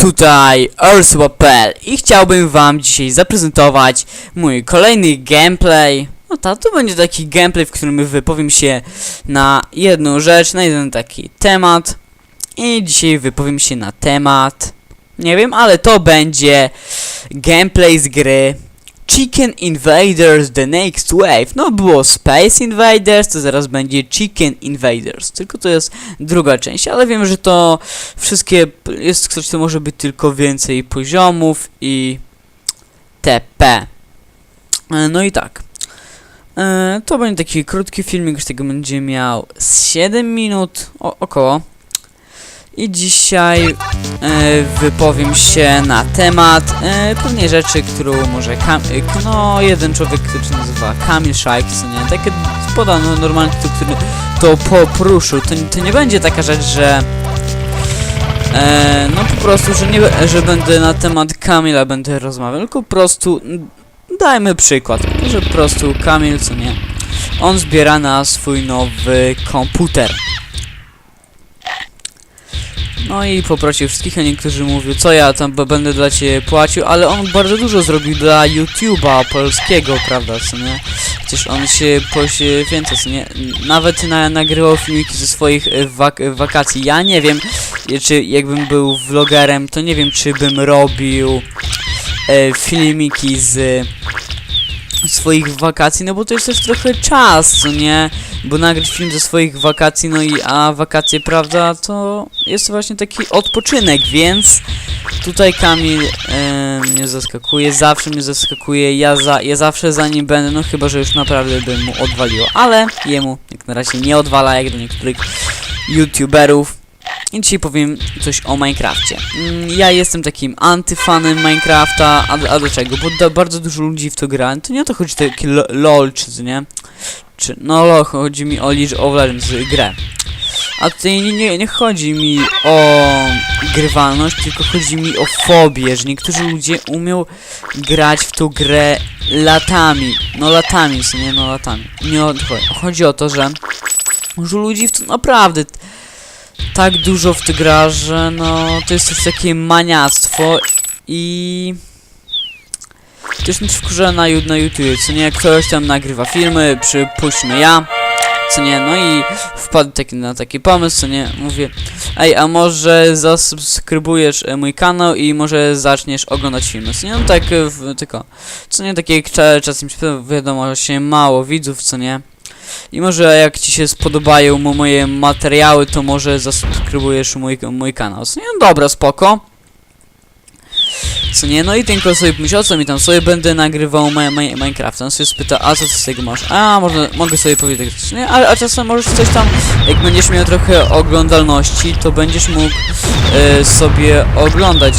Tutaj Ursula.pl i chciałbym wam dzisiaj zaprezentować mój kolejny gameplay. No tak, to będzie taki gameplay, w którym wypowiem się na jedną rzecz, na jeden taki temat. I dzisiaj wypowiem się na temat, nie wiem, ale to będzie gameplay z gry Chicken Invaders The Next Wave. No było Space Invaders, to zaraz będzie Chicken Invaders. Tylko to jest druga część, ale wiem, że to wszystkie jest coś, co może być tylko więcej poziomów i TP. E, No i tak. E, To będzie taki krótki filmik, z tego będzie miał z 7 minut o, około. I dzisiaj e, wypowiem się na temat e, pewnej rzeczy, którą może Kam e, no jeden człowiek, który się nazywa Kamil Szajk, co nie, takie podano normalnie tytuł, który to po- poruszył, to, to nie będzie taka rzecz, że e, no po prostu, że nie, że będę na temat Kamila będę rozmawiał, tylko po prostu mm, dajmy przykład, że po prostu Kamil, co nie, on zbiera na swój nowy komputer. No i poprosił wszystkich, a niektórzy mówią, co ja tam będę dla ciebie płacił, ale on bardzo dużo zrobił dla YouTube'a polskiego, prawda, co nie? Przecież on się poświęca, co nie? Nawet na, nagrywał filmiki ze swoich e, wak wakacji. Ja nie wiem, e, czy jakbym był vlogerem, to nie wiem, czy bym robił e, filmiki z swoich wakacji, no bo to jest też trochę czas, co nie? Bo nagrać film ze swoich wakacji, no i a wakacje, prawda, to jest właśnie taki odpoczynek, więc tutaj Kamil e, mnie zaskakuje, zawsze mnie zaskakuje, ja, za, ja zawsze za nim będę, no chyba, że już naprawdę bym mu odwaliło, ale jemu jak na razie nie odwala, jak do niektórych youtuberów. I dzisiaj powiem coś o Minecrafcie. Mm, Ja jestem takim antyfanem Minecrafta, a, a dlaczego? Bo da, bardzo dużo ludzi w to gra. To nie o to chodzi taki lo- LOL, czy nie? Czy, no LOL, chodzi mi o League of Legends grę. A tutaj nie, nie, nie chodzi mi o grywalność, tylko chodzi mi o fobię, że niektórzy ludzie umią grać w tą grę latami. No latami, nie? No latami. Nie o, chodzi o to, że dużo ludzi w to naprawdę tak dużo w to gra, że no to jest też takie maniactwo i już mnie wkurza na, na YouTube, co nie, ktoś tam nagrywa filmy, przypuśćmy ja, co nie, no i wpadł taki, na taki pomysł, co nie, mówię, ej, a może zasubskrybujesz e, mój kanał i może zaczniesz oglądać filmy, co nie, no tak, e, w, tylko, co nie, takie cza, czasem wiadomo, się mało widzów, co nie, i może jak ci się spodobają mo- moje materiały, to może zasubskrybujesz mój, mój kanał. No dobra, spoko. Co nie? No i tylko sobie myślał, co mi tam sobie będę nagrywał ma, ma, Minecraft. On sobie spyta, a co ty z tego masz? A, można, mogę sobie powiedzieć, coś, nie? A, a czasem możesz coś tam, jak będziesz miał trochę oglądalności, to będziesz mógł e, sobie oglądać.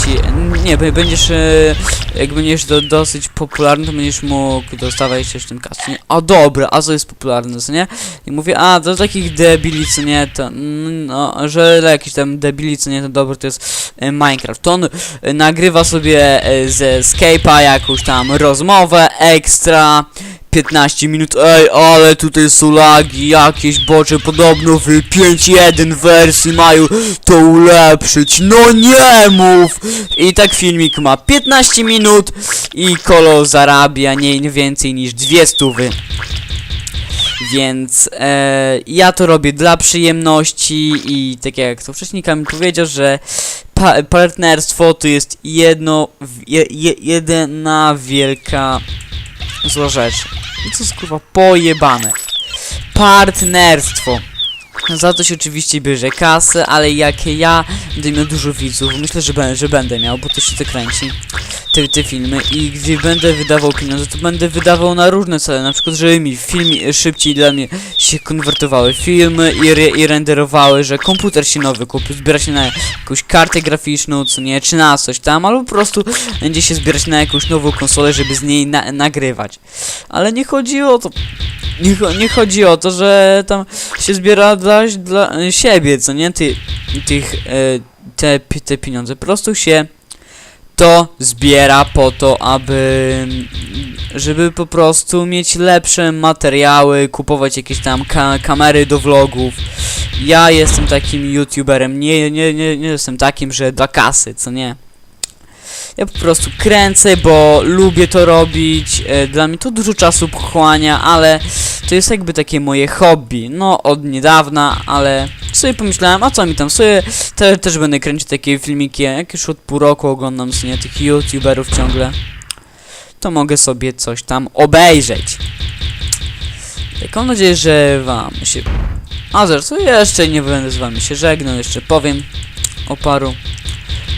Nie, będziesz, e, jak będziesz do, dosyć popularny, to będziesz mógł dostawać też ten kas, nie? A dobra, a co jest popularne, co nie? I mówię, a do takich debili, co nie, to, mm, no, że dla jakichś tam debili, co nie, to dobry to jest e, Minecraft. To on nagrywa sobie e, ze Skype'a jakąś tam rozmowę ekstra. 15 minut, ej, ale tutaj są lagi, jakieś bocze, podobno w 5.1 wersji mają to ulepszyć, no nie mów! I tak filmik ma 15 minut i Kolo zarabia nie więcej niż dwie stówy. Więc e, ja to robię dla przyjemności i tak jak to wcześniej Kamil powiedział, że pa partnerstwo to jest jedno, je, je, jedna wielka zła rzecz. I co jest kurwa pojebane. Partnerstwo. Za to się oczywiście bierze kasę, ale jak ja będę miał dużo widzów, myślę, że, że będę miał, bo to się to kręci, te, te filmy i gdzie będę wydawał pieniądze, to będę wydawał na różne cele, na przykład, żeby mi filmy szybciej dla mnie się konwertowały filmy i, re, i renderowały, że komputer się nowy kupił, zbiera się na jakąś kartę graficzną, co nie, czy na coś tam, albo po prostu będzie się zbierać na jakąś nową konsolę, żeby z niej na, nagrywać. Ale nie chodzi o to, nie, nie chodzi o to, że tam się zbiera dla, dla siebie, co nie? Ty, tych, e, te, te pieniądze. Po prostu się to zbiera po to, aby żeby po prostu mieć lepsze materiały, kupować jakieś tam ka kamery do vlogów. Ja jestem takim youtuberem, nie, nie, nie, nie jestem takim, że dla kasy, co nie? Ja po prostu kręcę, bo lubię to robić. E, dla mnie to dużo czasu pochłania, ale to jest jakby takie moje hobby. No, od niedawna, ale sobie pomyślałem, a co mi tam sobie te, też będę kręcić takie filmiki, jak już od pół roku oglądam sobie tych youtuberów ciągle. To mogę sobie coś tam obejrzeć. Tak, mam nadzieję, że wam się... A zresztą jeszcze nie będę z wami się żegnał, jeszcze powiem o paru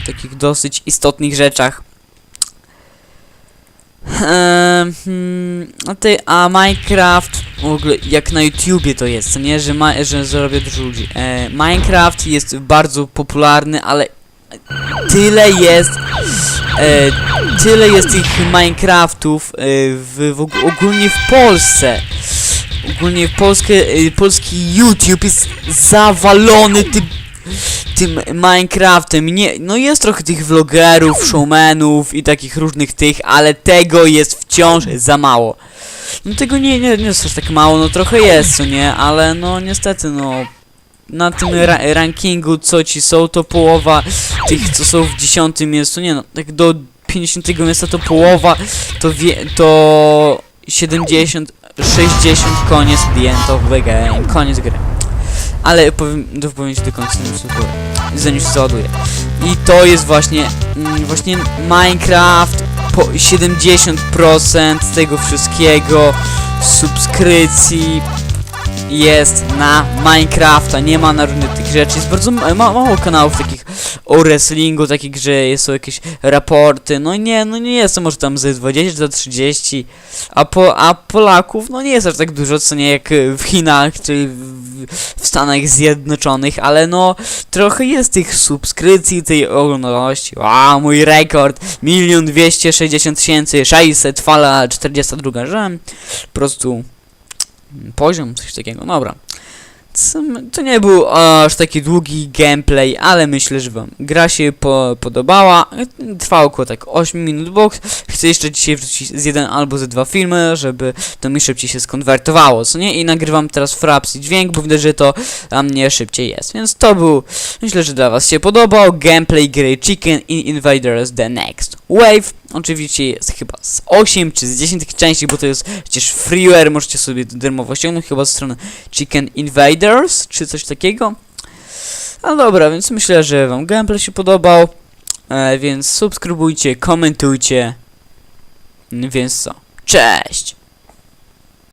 takich dosyć istotnych rzeczach. Hmm, a ty, a Minecraft w ogóle jak na YouTubie to jest, nie, że, ma, że zrobię dużo ludzi. E, Minecraft jest bardzo popularny, ale tyle jest e, tyle jest tych Minecraftów e, w, w, og- ogólnie w Polsce. Ogólnie Polskę, e, polski YouTube jest zawalony tym tym Minecraftem. Nie, no jest trochę tych vlogerów, showmanów i takich różnych tych, ale tego jest wciąż za mało. No tego nie, nie, nie jest aż tak mało, no trochę jest, co nie, ale no niestety, no na tym ra rankingu, co ci są, to połowa tych, co są w dziesiątym miejscu, nie no, tak do 50 miejsca to połowa, to wie, to 70, 60, koniec the end of the game, koniec gry. Ale powiem, do powiem ci do końca, zanim się załaduje. I to jest właśnie, mm, właśnie Minecraft, po 70% tego wszystkiego, subskrypcji, jest na Minecrafta, nie ma na różne tych rzeczy. Jest bardzo ma ma- mało kanałów takich o wrestlingu, takich, że są jakieś raporty. No nie, no nie jest to może tam ze 20 do 30, a, po, a Polaków no nie jest aż tak dużo, co nie jak w Chinach czy w, w Stanach Zjednoczonych, ale no trochę jest tych subskrypcji, tej oglądalności. Wow, mój rekord! Milion dwieście sześćdziesiąt tysięcy, 600, fala 42, że po prostu poziom, coś takiego, dobra. To nie był aż taki długi gameplay, ale myślę, że wam gra się po podobała. Trwało około tak 8 minut, bo chcę jeszcze dzisiaj wrzucić z jeden albo ze dwa filmy, żeby to mi szybciej się skonwertowało, co nie? I nagrywam teraz fraps i dźwięk, bo widać, że to dla mnie szybciej jest. Więc to był, myślę, że dla was się podobał, gameplay gry Chicken in Invaders The Next Wave. Oczywiście jest chyba z 8 czy z 10 tych części, bo to jest przecież freeware, możecie sobie darmowo ściągnąć chyba ze strony Chicken Invaders, czy coś takiego. No dobra, więc myślę, że wam gameplay się podobał, e, więc subskrybujcie, komentujcie, więc co, cześć!